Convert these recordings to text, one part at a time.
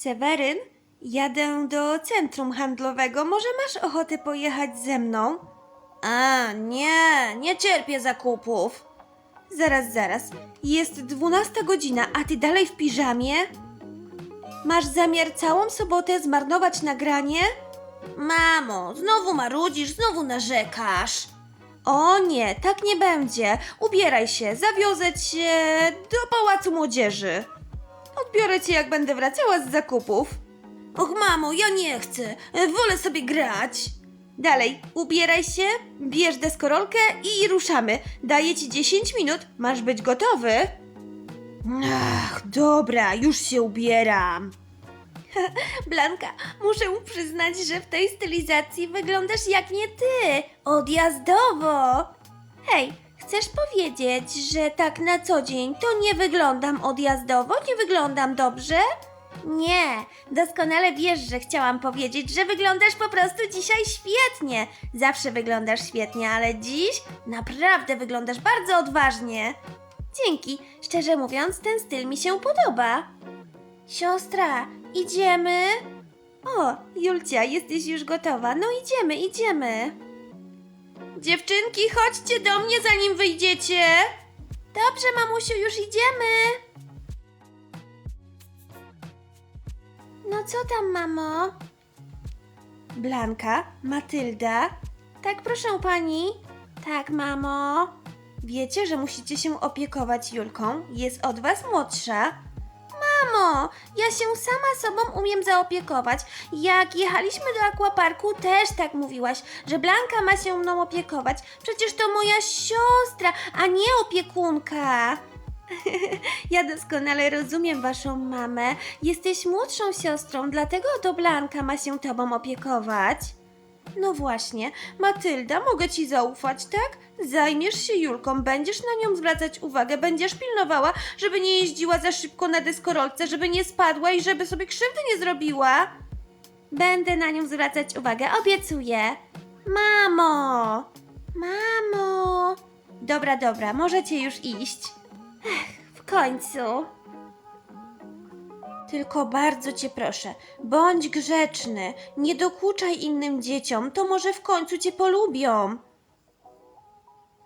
Seweryn, jadę do centrum handlowego. Może masz ochotę pojechać ze mną? A, nie, nie cierpię zakupów. Zaraz, zaraz. Jest dwunasta godzina, a ty dalej w piżamie? Masz zamiar całą sobotę zmarnować nagranie? Mamo, znowu marudzisz, znowu narzekasz. O nie, tak nie będzie. Ubieraj się, zawiozę cię do Pałacu Młodzieży. Odbiorę cię, jak będę wracała z zakupów. Och, mamo, ja nie chcę. Wolę sobie grać. Dalej, ubieraj się, bierz deskorolkę i ruszamy. Daję ci 10 minut, masz być gotowy. Ach, dobra, już się ubieram. Blanka, muszę przyznać, że w tej stylizacji wyglądasz jak nie ty, odjazdowo. Hej, chcesz powiedzieć, że tak na co dzień to nie wyglądam odjazdowo, nie wyglądam dobrze? Nie, doskonale wiesz, że chciałam powiedzieć, że wyglądasz po prostu dzisiaj świetnie. Zawsze wyglądasz świetnie, ale dziś naprawdę wyglądasz bardzo odważnie. Dzięki, szczerze mówiąc, ten styl mi się podoba. Siostra, idziemy? O, Julcia, jesteś już gotowa. No idziemy, idziemy. Dziewczynki, chodźcie do mnie, zanim wyjdziecie. Dobrze, mamusiu, już idziemy. No co tam, mamo? Blanka, Matylda. Tak, proszę pani. Tak, mamo. Wiecie, że musicie się opiekować Julką. Jest od was młodsza. Mamo, ja się sama sobą umiem zaopiekować. Jak jechaliśmy do akwaparku, też tak mówiłaś, że Blanka ma się mną opiekować. Przecież to moja siostra, a nie opiekunka. ja doskonale rozumiem waszą mamę. Jesteś młodszą siostrą, dlatego to Blanka ma się tobą opiekować. No właśnie, Matylda, mogę ci zaufać, tak? Zajmiesz się Julką, będziesz na nią zwracać uwagę, będziesz pilnowała, żeby nie jeździła za szybko na deskorolce, żeby nie spadła i żeby sobie krzywdy nie zrobiła. Będę na nią zwracać uwagę, obiecuję. Mamo! Mamo! Dobra, dobra, możecie już iść. Ech, w końcu. Tylko bardzo cię proszę, bądź grzeczny, nie dokuczaj innym dzieciom, to może w końcu cię polubią.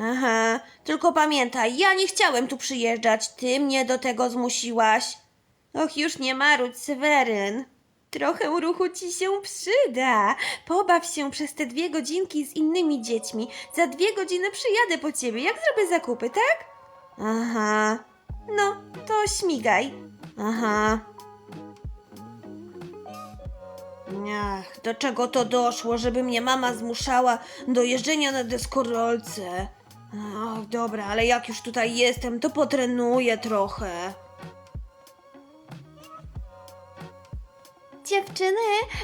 Aha, tylko pamiętaj, ja nie chciałem tu przyjeżdżać, ty mnie do tego zmusiłaś. Och, już nie marudź, Seweryn. Trochę ruchu ci się przyda. Pobaw się przez te dwie godzinki z innymi dziećmi. Za dwie godziny przyjadę po ciebie, jak zrobię zakupy, tak? Aha. No, to śmigaj. Aha. Do czego to doszło, żeby mnie mama zmuszała do jeżdżenia na deskorolce? Ach, dobra, ale jak już tutaj jestem, to potrenuję trochę. Dziewczyny,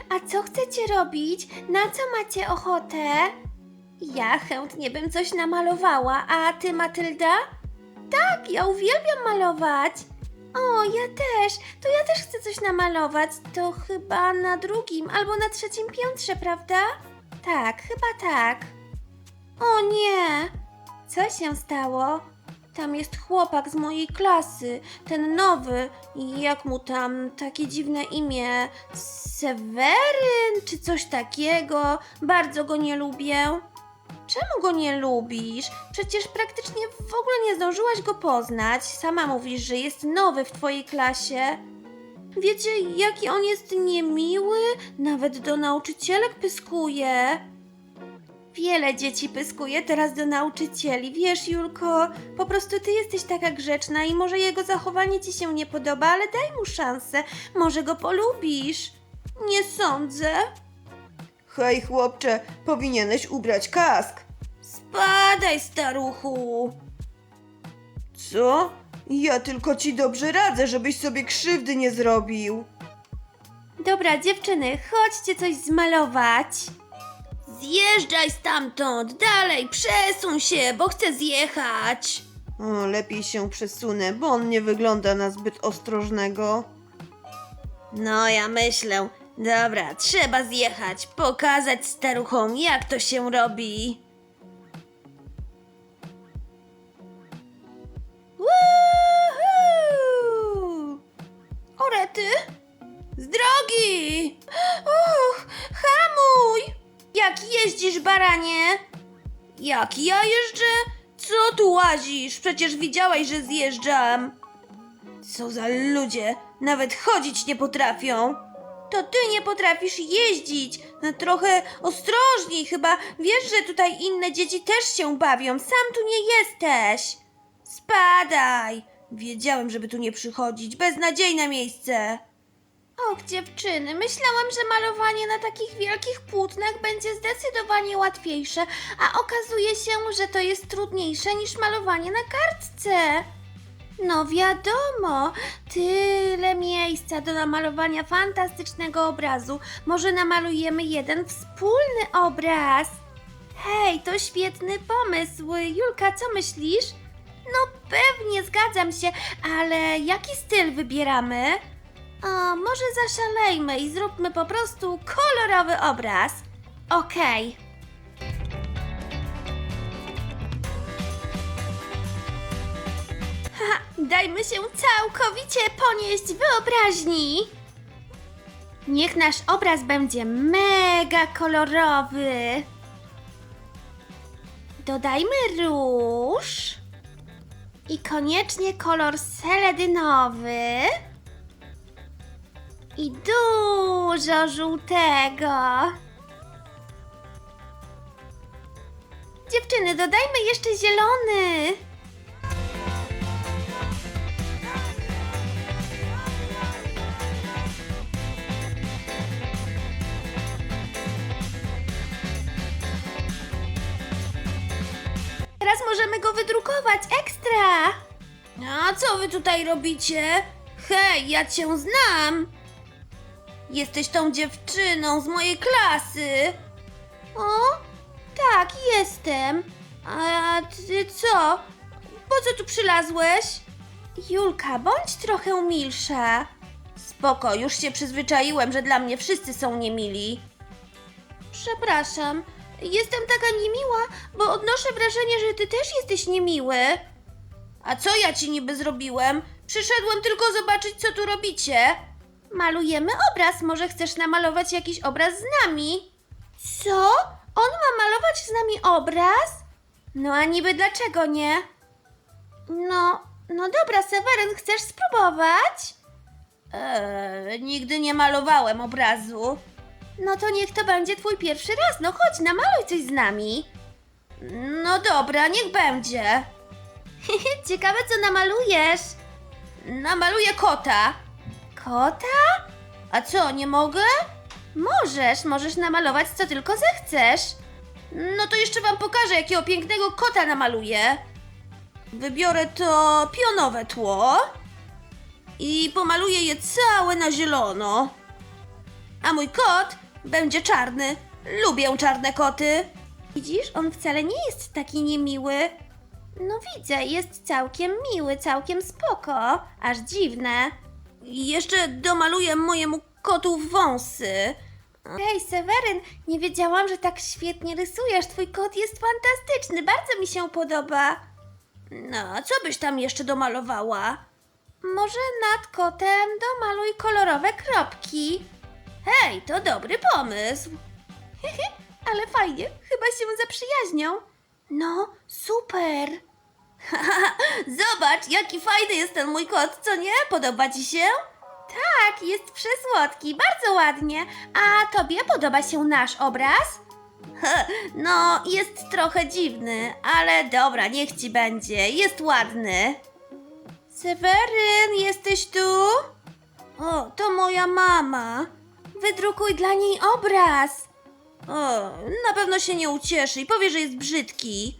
a co chcecie robić? Na co macie ochotę? Ja chętnie bym coś namalowała, a ty, Matylda? Tak, ja uwielbiam malować. O, ja też. To ja też chcę coś namalować. To chyba na drugim albo na trzecim piętrze, prawda? Tak, chyba tak. O nie! Co się stało? Tam jest chłopak z mojej klasy, ten nowy. Jak mu tam takie dziwne imię? Seweryn czy coś takiego? Bardzo go nie lubię. Czemu go nie lubisz? Przecież praktycznie w ogóle nie zdążyłaś go poznać. Sama mówisz, że jest nowy w twojej klasie. Wiecie, jaki on jest niemiły? Nawet do nauczycielek pyskuje. Wiele dzieci pyskuje teraz do nauczycieli. Wiesz, Julko, po prostu ty jesteś taka grzeczna i może jego zachowanie ci się nie podoba, ale daj mu szansę. Może go polubisz. Nie sądzę. Hej, chłopcze, powinieneś ubrać kask. Spadaj, staruchu. Co? Ja tylko ci dobrze radzę, żebyś sobie krzywdy nie zrobił. Dobra, dziewczyny, chodźcie coś zmalować. Zjeżdżaj stamtąd, dalej, przesuń się, bo chcę zjechać. O, lepiej się przesunę, bo on nie wygląda na zbyt ostrożnego. No, ja myślę. Dobra, trzeba zjechać, pokazać staruchom, jak to się robi. Orety? Z drogi! Uch, hamuj! Jak jeździsz, baranie? Jak ja jeżdżę? Co tu łazisz? Przecież widziałaś, że zjeżdżam. Co za ludzie, nawet chodzić nie potrafią. To ty nie potrafisz jeździć. No trochę ostrożniej, chyba wiesz, że tutaj inne dzieci też się bawią. Sam tu nie jesteś. Spadaj. Wiedziałem, żeby tu nie przychodzić. Beznadziejne miejsce. Och, dziewczyny, myślałam, że malowanie na takich wielkich płótnach będzie zdecydowanie łatwiejsze, a okazuje się, że to jest trudniejsze niż malowanie na kartce. No wiadomo, tyle miejsca do namalowania fantastycznego obrazu. Może namalujemy jeden wspólny obraz. Hej, to świetny pomysł. Julka, co myślisz? No pewnie, zgadzam się, ale jaki styl wybieramy? A może zaszalejmy i zróbmy po prostu kolorowy obraz. Okej. Dajmy się całkowicie ponieść wyobraźni. Niech nasz obraz będzie mega kolorowy. Dodajmy róż. I koniecznie kolor seledynowy. I dużo żółtego. Dziewczyny, dodajmy jeszcze zielony. Teraz możemy go wydrukować ekstra. A co wy tutaj robicie? Hej, ja cię znam. Jesteś tą dziewczyną z mojej klasy. O, tak, jestem. A ty co? Po co tu przylazłeś? Julka, bądź trochę milsza. Spoko, już się przyzwyczaiłem, że dla mnie wszyscy są niemili. Przepraszam, jestem taka niemiła, bo odnoszę wrażenie, że ty też jesteś niemiły. A co ja ci niby zrobiłem? Przyszedłem tylko zobaczyć, co tu robicie. Malujemy obraz, może chcesz namalować jakiś obraz z nami? Co? On ma malować z nami obraz? No a niby dlaczego nie? No, no dobra, Seweryn, chcesz spróbować? Eee, nigdy nie malowałem obrazu. No to niech to będzie twój pierwszy raz. No chodź, namaluj coś z nami. No dobra, niech będzie. Ciekawe, co namalujesz. Namaluję kota. Kota? A co, nie mogę? Możesz, możesz namalować co tylko zechcesz. No to jeszcze wam pokażę, jakiego pięknego kota namaluję. Wybiorę to pionowe tło i pomaluję je całe na zielono. A mój kot będzie czarny. Lubię czarne koty. Widzisz, on wcale nie jest taki niemiły. No widzę, jest całkiem miły, całkiem spoko. Aż dziwne. Jeszcze domaluję mojemu kotu wąsy. Hej, Seweryn, nie wiedziałam, że tak świetnie rysujesz. Twój kot jest fantastyczny, bardzo mi się podoba. No, a co byś tam jeszcze domalowała? Może nad kotem domaluj kolorowe kropki. Hej, to dobry pomysł. Ale fajnie, chyba się zaprzyjaźnią. No, super. Zobacz, jaki fajny jest ten mój kot, co nie? Podoba ci się? Tak, jest przesłodki, bardzo ładnie. A tobie podoba się nasz obraz? No, jest trochę dziwny, ale dobra, niech ci będzie, jest ładny. Seweryn, jesteś tu? O, to moja mama. Wydrukuj dla niej obraz. O, na pewno się nie ucieszy i powie, że jest brzydki.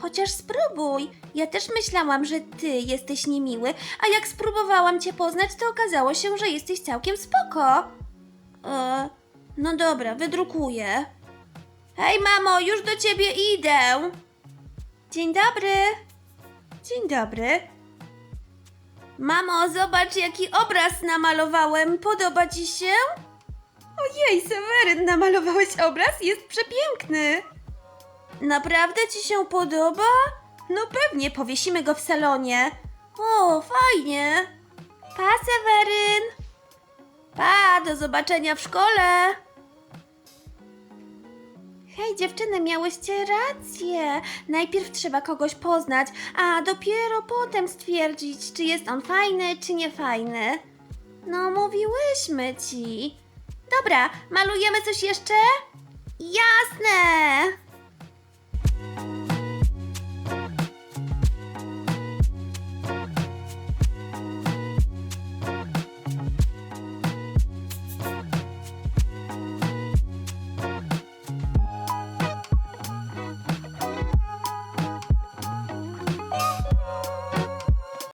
Chociaż spróbuj. Ja też myślałam, że ty jesteś niemiły, a jak spróbowałam cię poznać, to okazało się, że jesteś całkiem spoko. E, no dobra, wydrukuję. Hej, mamo, już do ciebie idę. Dzień dobry. Dzień dobry. Mamo, zobacz, jaki obraz namalowałem. Podoba ci się? Ojej, Seweryn, namalowałeś obraz? Jest przepiękny. Naprawdę ci się podoba? No pewnie, powiesimy go w salonie. O, fajnie. Pa, Seweryn. Pa. do zobaczenia w szkole. Hej, dziewczyny, miałyście rację. Najpierw trzeba kogoś poznać, a dopiero potem stwierdzić, czy jest on fajny, czy nie fajny. No, mówiłyśmy ci. Dobra, malujemy coś jeszcze? Jasne!